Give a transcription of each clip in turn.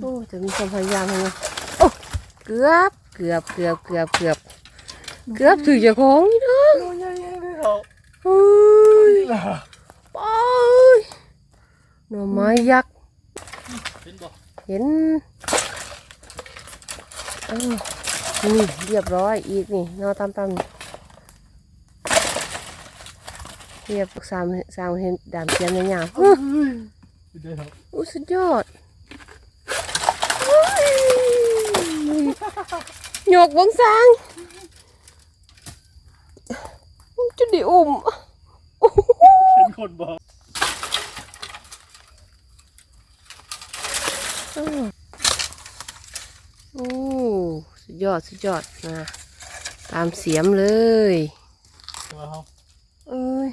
โอ้จะมีความพยายามยังไงโอ้เกือบเกือบเกือบเกือบเกือบเกือบถือเจ้าของนี่เนาะโอ้ยใหญ่ๆเลยเหรอเฮ้ยนี่ล่ะไปหน่อไม้ยักษ์เป็นบ่เห็นเออนี่เรียบร้อยอีกนี่นอตามตามๆนี่เรียบสามสามเห็นดามเทียมในหยาบเอ้ยเป็นได้เหรออู้สุดยอดเฮ้ย หยกบงสางจะไดิอุ่มเป็นคนบ่โอ้สุดยอด สุดยอดนะ ตามเสียมเลยตัวเขาเอ้ย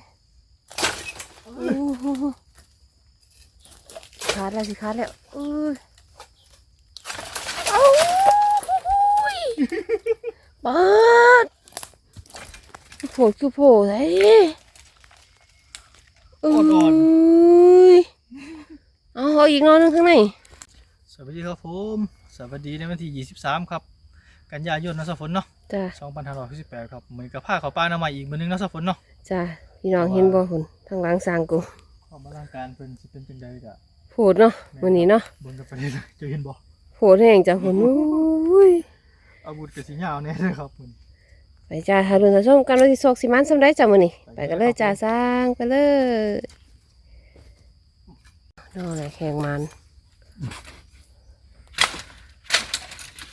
โอ้โหขาดแล้วสิขาดแล้วเอ้ยเอ้ย ปาดโผล่คือโผล่ไงเอ้ยเอาเอาอีกนอนหนึงข้างในสวัสดีครับผมสวัสดีในวันที่ 23 ครับ กันยายนนะสะฝนเนาะจ้า2568ครับเหมือนกับผ้าเขาวป้าน้ำใหม่อีกมือนึงนะสะฝนเนาะจ้าพี่น้องเห็นบ่คุณทางหล้างสร้างกูความอลังการเป็นสิเป็นจังใดกะโผล่เนาะวันนี้เนาะบนกับประเด็นจะเห็นบ่โผล่แห้งจ้าคุณอุ้ย อาวุธกับสียาวแน่เลยครับมันไปจ้าทารุณชมกันวันที่สกสิมันสำได้จ้ามื้อนี้ไปกันเลยจ้าสร้างไปเลยนออะไรแข่งมัน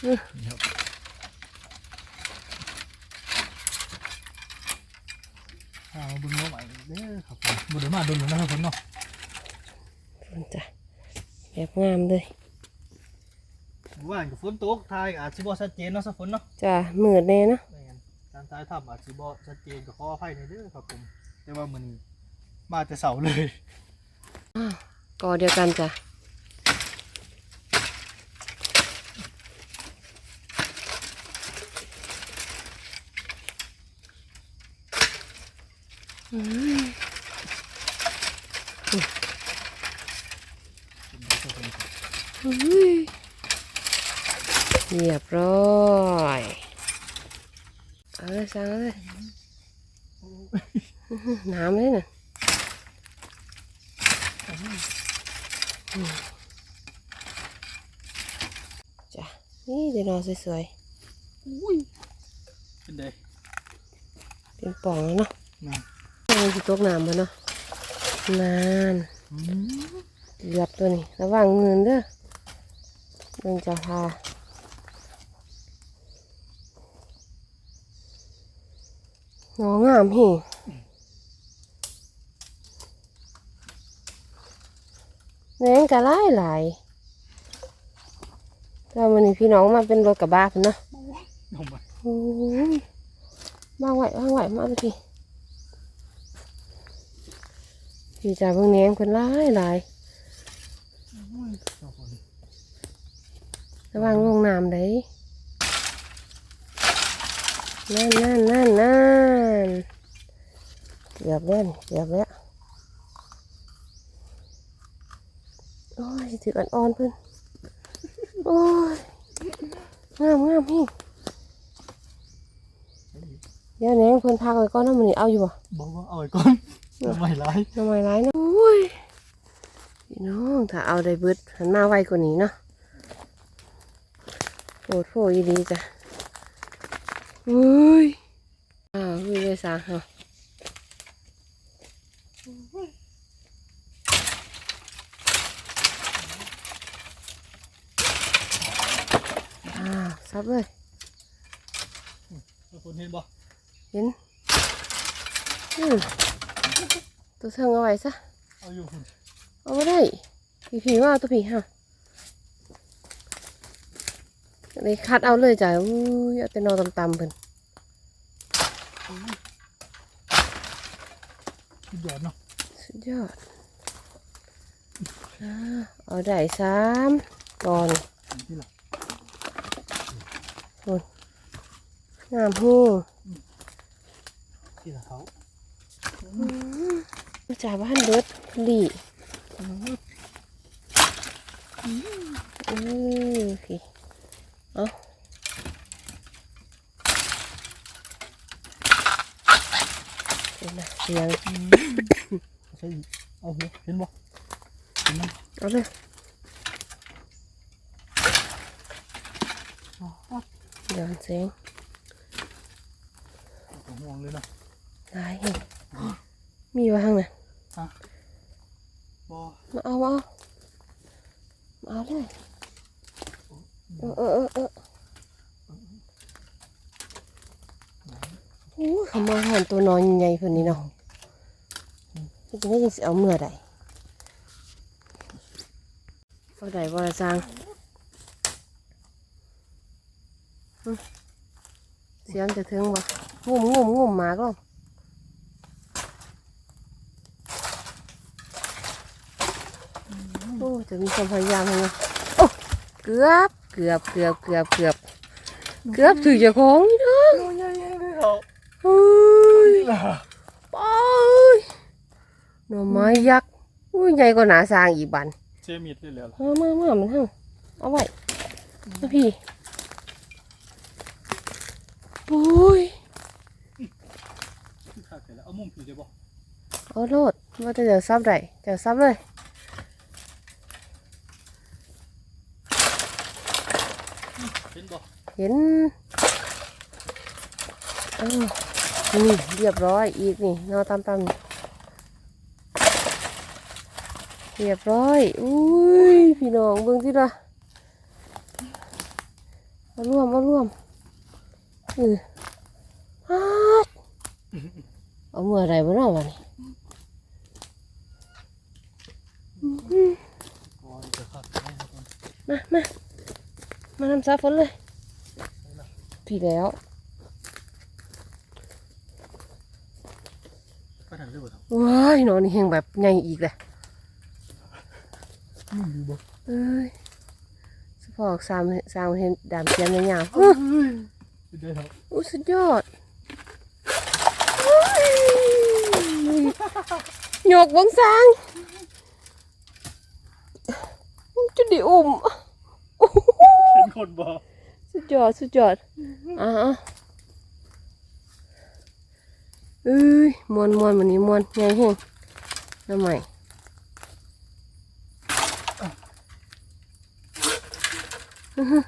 นี่ครับเอาบุญมาใหม่เด้อครับผมบุญมาดุลนะสะฝนเนาะพุ่นจ้ะแบบงามเลย ว่านกับฝนตกทายอาจสิบ่ชัดเจนเนาะสะฝนเนาะจ้ามืดแน่เนาะแม่นการทายทำอาจสิบ่ชัดเจนก็ขออภัยในเด้อครับผม แต่ว่ามันมาแต่เสาเลยก็เดียวกันจ้ะอืมอุ้ย เรียบร้อยเอาเลยสั่งเอาเลยน้ำเลยน่ะจ้ะนี่เดี๋ยวนอนสวยเป็นไดๆเป็นป่องแล้วเนาะนั่นมันจะตกน้ำบ่เนาะนานอืมเหยียบตัวนี้ระวังเงินเด้อเบิ่งจะพา หนองามหิแหนงกะหลายหลายแล้ววันนี้พี่น้องมาเป็นรถกระบะพุ่นนะมาโอ้าไหวมาไหวมาไปพี่พี่จ่าเพิ่งแหนงคนร้ายหลายระวังลงน้ำได้ นั่นนั่นนั่นนั่นเกือบแล้วนี่เกือบแล้วโอ้ยถืออ่อนๆเพิ่นโอ้ยงามงามพี่เดี๋ยวแหนงเพิ่นพักไว้ก่อนนะมันนี่เอาอยู่บ่บอกว่าเอาไว้ก่อนทำไมร้ายทำไมร้ายนะโอ้ยพี่น้องถ้าเอาได้เบิดหันมาไวกว่านี้เนาะโอ้โหยีดีจ้ะ อุ้ยอ้าวอุ้ยเลยสาเหรออ้าวซับเลยเจ้าคนเห็นบ่เห็นอืมตัวเทิงเอาไว้ซะ เอาอยู่คุณเอาไม่ได้ผีผีมาเอาตัวผีฮะ เลยคัดเอาเลยจ้ะอุ้ยเอาแต่นอนตำๆเพิ่นสุดยอดเนาะสุดยอดอ่าเอาได้สามก่อนที่หลังงามหูที่หลังเขามาจากบ้านเบิดดีเออโอเค เอาเสียงใช่เอาหัวเห็นบ่เห็นมั้ยเอาเลยเดี๋ยวเสียงผมห่วงเลยนะหลายเห็นมีวางน่ะมาเอามาเอามาเอาเลย เออเออเออเออโอ้ยเขามาหันตัวนอนใหญ่ๆเพิ่นนี่เนาะจะได้ยินเสียงเอาเมื่อใดบ่ได้บ่ละจางหึเสียงจะถึงบ่งุ่มงุ่มงุ่มหมากลงโอ้จะมีความพยายามเลยโอ้เกือบ เกือบเกือบเกือบเกือบเกือบถือเจ้าของนี่เนาะโอ้ยยังเลยเหรอเฮ้ยนี่ล่ะไปหน่อไม้ยักษ์อุ้ยใหญ่กว่าหนาสร้างอีกบันเจมิดเลยเหรอมามามามันเฮาเอาไว้มาพี่โอ้ยขาดไปแล้วเอามุมถือได้บ่เอาโลดว่าจะเดี๋ยวซับได้เดี๋ยวซับเลย เห็นบ่เห็นเอ้านี่เรียบร้อยอีกนี่นอตามตามๆนี่เรียบร้อยอุ้ยพี่น้องเบิ่งที่ละมาร่วมมาร่วมเออฮัดเอาเมื่อไรบ้างเนาะวันนี้ก่อนจะขาดไปแล้วครับมามา มาทำซาฝนเลยพี่แล้วก็ถังได้บ่ครับว้ายนอนนี่แหงแบบใหญ่อีกเลยมุมอยู่บ่เอ้ยสปอกสามสามเห็นดามเทียมยาวเฮ้ยได้ครับๆอู้สุดยอดโอ้ยหยกบังสางจะไดิอุ่ม คนบ่สุดยอดสุดยอดอะเอ้ยมวนมวนวันนี้มวนใหญ่แห้งน้ำใหม่อื้อหือ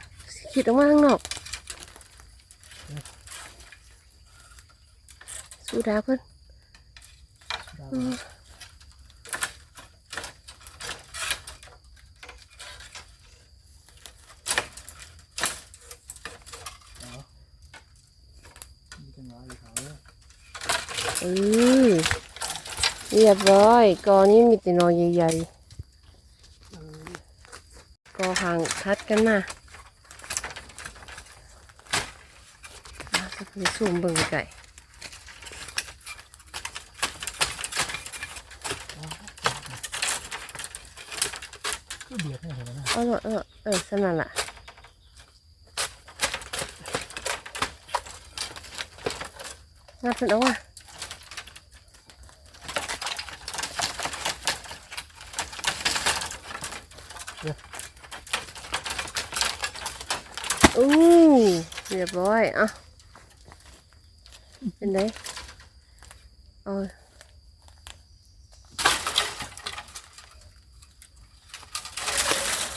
คิดออกมาข้างนอก สู้ดาเพิ่อืม มีกันมาอยู่เขาเลย เออเรียบร้อยกอนี้มีแต่นอใหญ่ๆกอห่างทัดกันมาอะจะไปซูมเบิ่งไก่เบียดให้เห็นนะเออเออเออสนั่นล่ะงับเพิ่นเอาว่ะอู้เรียบร้อยอะเป็นไงเอา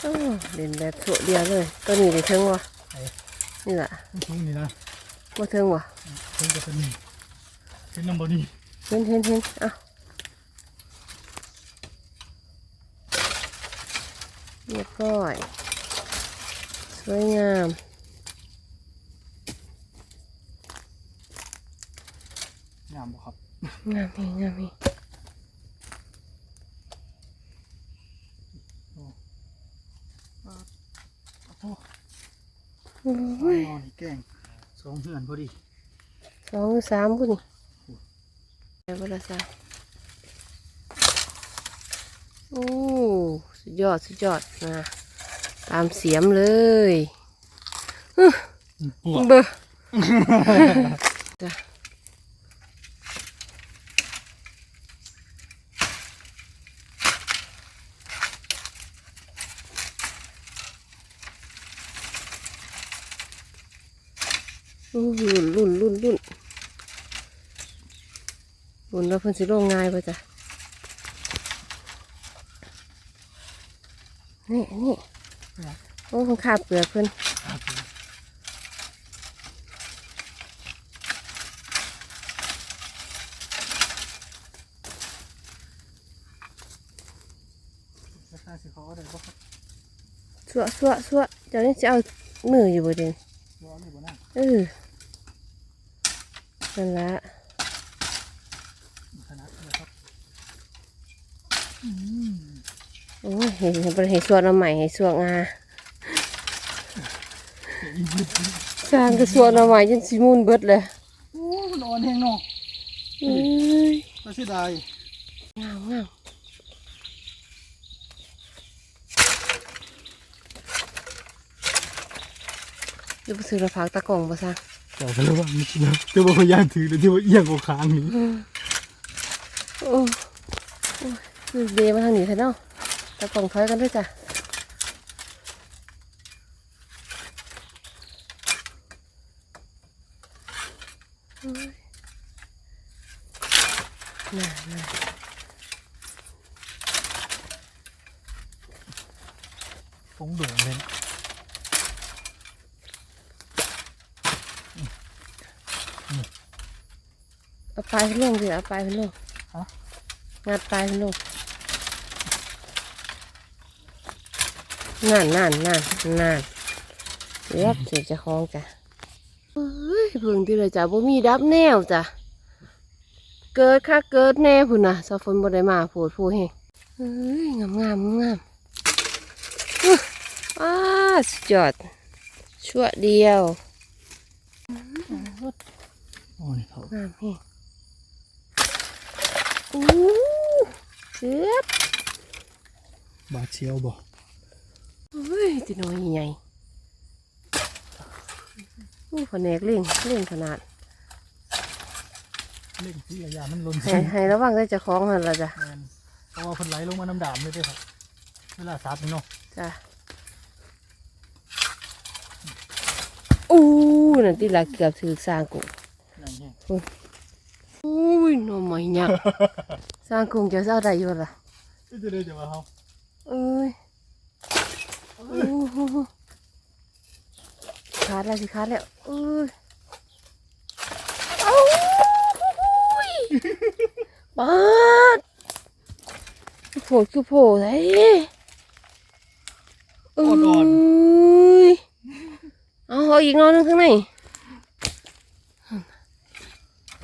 อ้าวเล่นแบบถั่วเดียวเลย ตัวนี้ได้เทิงวะนี่แหละทุ่งนี่นะมาเทิงวะทุ่งจะเป็นนี่เป็นน้ำบ่นี่เห็นเห็นเห็นอะเรียบร้อยสวยงามามบ่ครับงามอีงามอีโอ้โอ้ยนอนแกล้งสองเหือนพอดีสองหรือสามพุ่นนี่ไปเวลาสามโอ้สุดยอดสุดยอดนะตามเสียมเลยปวดเบอร์จ้ะ อู้รุ่นรุ่นรุ่นรุ่นรุ่นแล้วเพิ่นสิลงง่ายป่ะจ๊ะนี่นี่โอ้เพิ่นขาบเปลือกเพิ่นราคาสิเขาเอาได้บ่ครับสัวสัวสัวเจ้านี่จะเอาเนื้ออยู่บ่เด่นร้อนเลยบ่น่าเออ นั่นละขนาดนี้ครับโอ้ยเห็นเห็นบ่ได้ให้สัวน้ำใหม่ให้สัวงาสร้างกระสัวน้ำใหม่จนสิมุนเบิดเลยโอ้มันอ่อนแห้งเนาะเอ้ยก็เสียดายงามงามอยู่ไปซื้อระพักตะกล่องบ่ซะ เจ้าก็ระวังนิดนะเจ้าบ่พยายางถือเลยที่ว่าเอียงกว่าค้างนี่โอ้โอ้ยเดมาทางนี้ใช่เนาะตะกล่องถอยกันด้วยจ้ะโอ้ยน่าน่า ฟงเบื่อเลย เอา ปลายขึ้นลงสิเอาปลายขึ้นลงงัดปลายขึ้นลงนั่นนั่นนั่นนั่นเรียบเสียจะคล้องจ้ะเฮ้ยเพิ่งที่เลยจ้ะบ่มีดับแนวจ้ะเกิดค่ะเกิดแน่พุ่นน่ะสะฝนบ่ได้มาโผดผู้เฮงเฮ้ยงามงามงามอื้ออ้าสุดยอดชั่วเดียวโอ้นี่เขางามเฮง อู้เกือบบาดเชียวบ่เฮ้ยติน้อยใหญ่อู้แผนกเล่งเล่งขนาดเล่นที่ระยะมันลนให้ให้ระวังได้จะคล้องมันละจ้ะแม่นเพราะว่าเพิ่นไหลลงมาน้ำดามเลยเด้อครับเวลาซับนี่เนาะจ้ะอู้นั่นที่ละเกือบถือสร้างกุ้งนั่นแห้ง อุ้ยหน่อไม้ยักษ์สร้างกุ้งจะเศร้าได้อยู่ล่ะก็จะได้จะว่าเ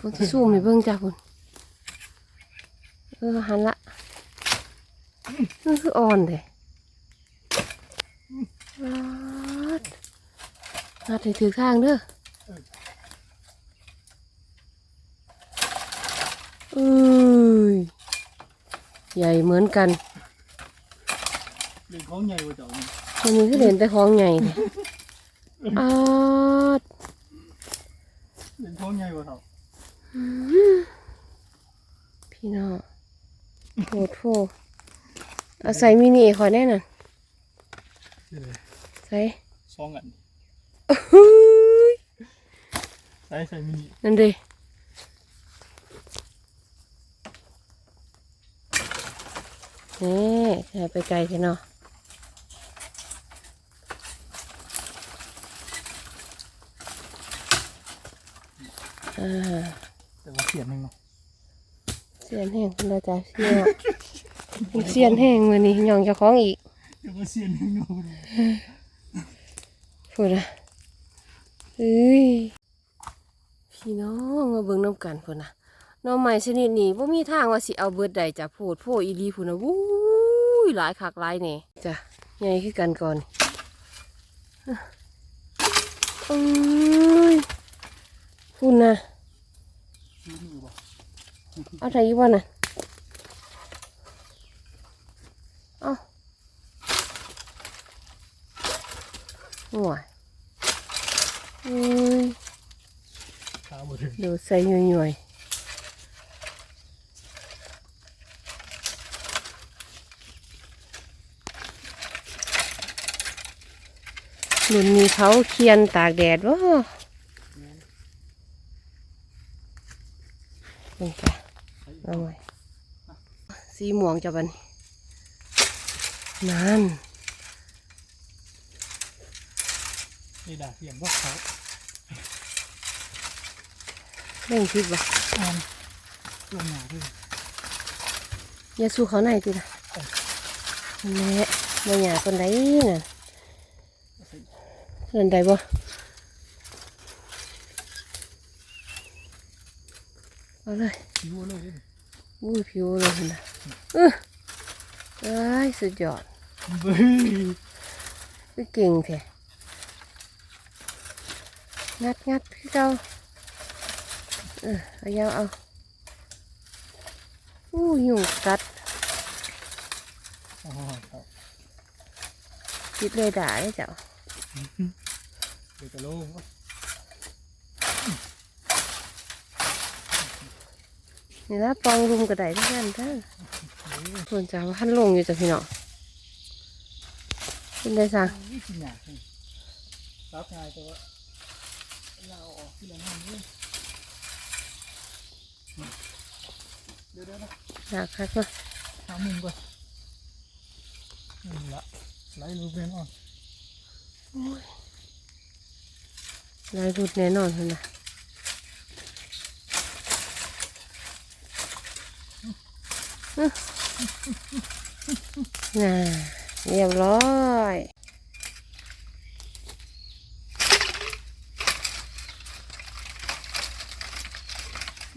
ขาเอ้ยอู้หูหูขาดแล้วสิขาดแล้วเอ้ยเอ้ายปาดโผล่คือโผล่ไอ้เอ้ยเอาเอาอีกนอนหนึงข้างในผมจะซูมให้เบิ่งจ้ะคุณเออหันละนั่นคืออ่อนเลยวัดงัดให้ถือข้างเด้อเอ้ยใหญ่เหมือนกันเล่นของใหญ่กว่าเจ้านี่มันมีที่เห็นแต่ของใหญ่เนี่ยอาดเล่นของใหญ่กว่าเขา พี่น้องโหดโฟเอาใส่มินิขอแน่น่ะนี่เลยใส่สองอันอื้อใส่ใส่มินินั่นเดินี่ใส่ไปไกลกันเนาะอ่าแต่ว่าเสียนหนึงเนาะเสียนแห้งคุณราจาเสียนเสียนแห้งวันนี้ย่องเจะคล้าของอีกแต่ว่าเสียนหนึงเนาะพูดนะเอ้ยพี่น้องมาเบิ่งน้ำกันพูดนะหน้องใหม่ชนิดนี้ว่ามีทางว่าสิเอาเบิดใดจะโพดโพอีหลีพูดนะวู้ยหลายคักหลายเนี่ยจ้ะใหญ่ขึ้นกันก่อนเอ้ยพูดนะซื้อมือบ่ เอาไทยอีกวันน่ะเอาห่วยเอ้ยขาบ่ถึงเดี๋ยวใส่หน่วยๆหนุนมีเขาเคียนตากแดดวะ เอาไว้ สีม่วงจะบัดนนั่นนี่ด่าเสียงพวกเขาเร่งคิดบ่อ่านตัวหนาด้วยอย่าสู้เขาไหนอยติล่ะแม่บ่หยาคนใดน่ะเล่นใดบ่เอาเลยคิวเลยดิ อุ้ยผิวเลยเห็นะเออเอ้ยสุดยอดเบ้ยคือเก่งแท้งัดงัดพี่เจ้าเออเอายาวเอาอู้ยุงกัดอ๋อครับคิดเลยด่าเลยเจ้าเดี๋ยวจะโล่งวะนี่ละปองรุมกระไดทั้งนั้นเด้อส่วนจ้าว่าท่านลงอยู่จ้ะพี่น้องเป็นได้สั่งนี่กินหนาสิรับง่ายแต่ว่าเราเอาออกที่ละนั่นเลยเดี๋ยวเดี๋ยวนะหนักคักเนาะหามุมก่อนนี่ละไล่รูปเรียนอ่อนลายรุดแน่นอนเลยนะอื้อ น่าเรียบร้อย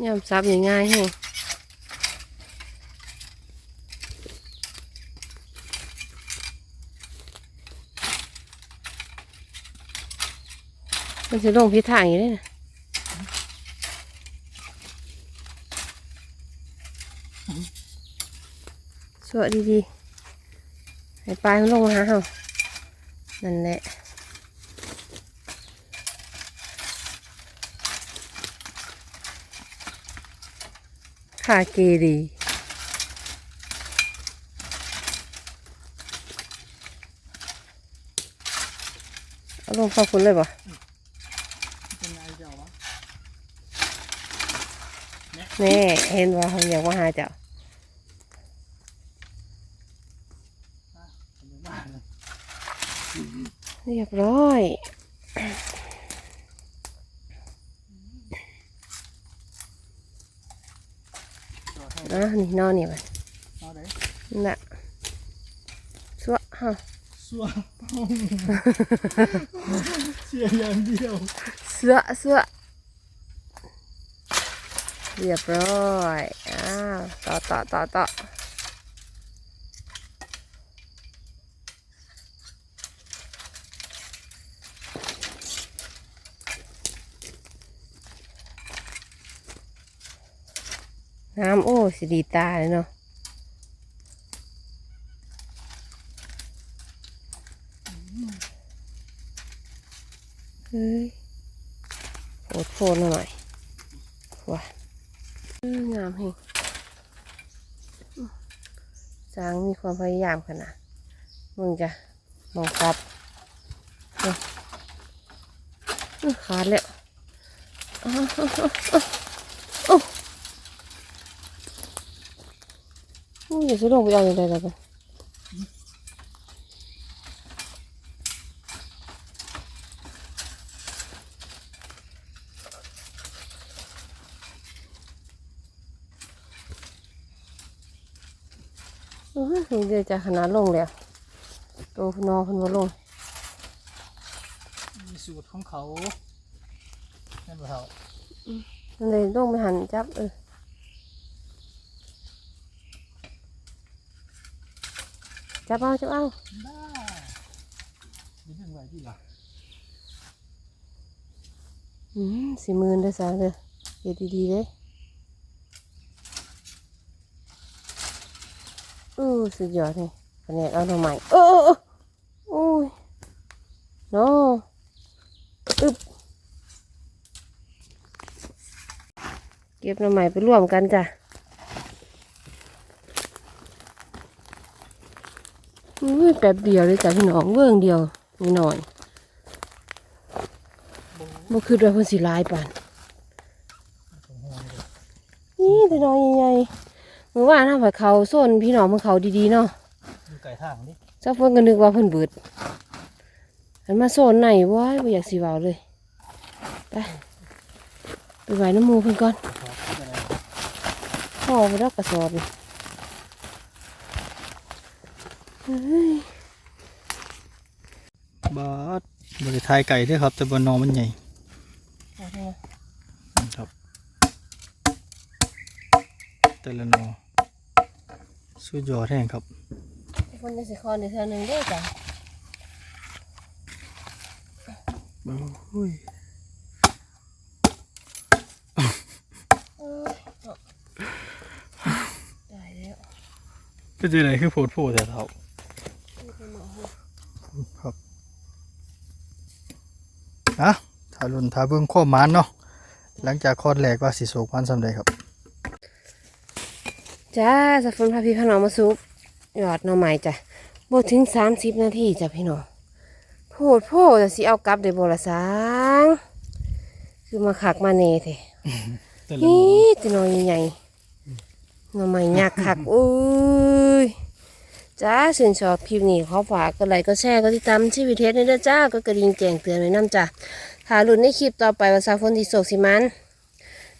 ยำซับง่ายๆให้มันจะลงพิษทางอยู่เลยนะ สวัสดีดีๆให้ปลายมันลงมาหาเฮานั่นแหละขาเกดีเอาลงเข้าคุณเลยบ่เป็นไงเจ้าวะแน่เห็นว่าเขาอยากมาหาเจ้า ทำไมบ้าเลย เรียบร้อยจอดให้อะนี่นอนนี่มันเอาไหนนั่นน่ะสวะฮะสัวเสียอย่างเดียวเสือเสือเรียบร้อย อ้าว ต่อต่อต่อต่อ น้ำโอ้สิดีตาเลยเนาะเฮ้ยโอดโฟนหน่อยว้าอื้องามเฮงจางมีความพยายามขนาดมึงจะมองครับนี่ขาดแล้วอ้าวอ้าวอ้าวอ้าวโอ้ โอ้ยอย่าสิลงไปเอาอย่างไรแล้วกันอื้อหือเดี๋ยวจะขนาดลงแล้วโตพนอเพนว่าลงมีสูตรของเขาแม่นบ่เท่านั่นเลยลงไปหันจับเออ จับเอาจับเอาบ้ามีเรื่องอะไรที่ล่ะอืมสี่หมือเด้อสาวเด้อเฮ็ดดีๆเด้อู้สุดยอดนี่แผนกเอาหน่อใหม่โอ้โอ้อ้โอ้ยโนอึบเก็บหน่อใหม่ไปรวมกันจ้ะอุ้ย แป๊บเดียวเลยจ้ะพี่น้องเบื้องเดียวนิดหน่อยบ่บ่คือว่าเพิ่นสิหลายปานของหัวเลยนี่แต่พี่น้องใหญ่ๆมือว่านทำผัดเขาโซนพี่น้องมันเขาดีๆเนาะอยู่ไก่ทางนี่เจ้าเพิ่นก็นึกว่าเพิ่นเบิดอันมาโซนไหนวะบ่อยากสิเว้าเลย ไป ไปไว้น้ำหมูเพิ่นก่อนครับเป็นไงพ่อไปรักกระสอบนี่เฮ้ย บาดบริทายไก่ด้วยครับ แต่บนนอมันใหญ่เอาเถอะครับ แต่ละนอสุดยอดแห้งครับคนจะสิคอนเดี๋ยวเธอหนึ่งเด้อจ้ะโอ้ยเอ้ยเอาได้แล้วเป็นจังไดคือโพดโพดแต่เท่า นี่เป็นหมอหู ครับ อะถ้าลุนถ้าเบิ่งข้อมานเนาะหลังจากคลอดแรกว่าสิโศกมันสำเร็จครับ จ้าสัฟนพาพี่พน้องมาซุปยอดหน่อไม้จ้ะบ่ถึงสามสิบนาทีจ้ะพี่น้องโพดโพดจะสิเอากลับได้บ่ละสางคือมาขักมาเน่เถแต่ละนอนี่ตัวน้อยใหญ่ๆหน่อไม้ยักษ์คักอุ้ย จ้าชื่นชอบคลิปนี้ขอฝากก็ไลค์ก็แชร์ก็ติดตามชีวิตเทสในเด้อจ้าก็กระดิ่งแจ้งเตือนไว้นํจ้ะถ้าลุ้นในคลิปต่อไปว่าซาฟนที่โศกสิมัน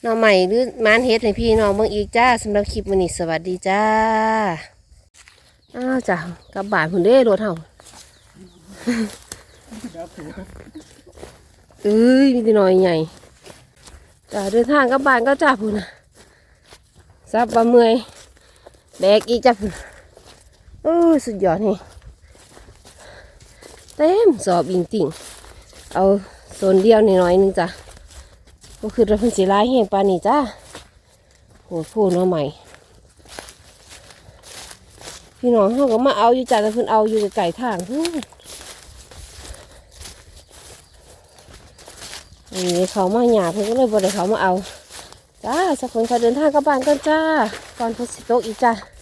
หน่อใหม่หรือมันเฮ็ดให้พี่น้องเบิ่งอีกจ้าสำหรับคลิปมื้อนี้สวัสดีจ้าอ้าวจ้ะกลับบ้านพุ่นเด้รถเฮาเอ้ยมีแต่น้อยใหญ่จ้าเดินทางกลับบ้านก็จ้าพุ่นนะซับบะเมื่อยแบกอีกจ้าพุ่น โอ้สุดยอดนี่เต็มสอบอิงติ่งเอาโซนเดียวนิดน่อยหนึงจ้ะก็คือเราเพิ่นสีลายแห้งปานี่จ้าโหพูดเนาใหม่ พี่น้องเขาก็มาเอาอยู่จ้าแต่เพิ่นเอาอยู่ไก่ทางพู้นนี่เขามาหยาเพิ่นก็เลยบ่ได้เขามาเอาจ้าสักคนค่ะเดินทางกลับบ้านกันจ้าก่อนพนสิโตอีกจ้า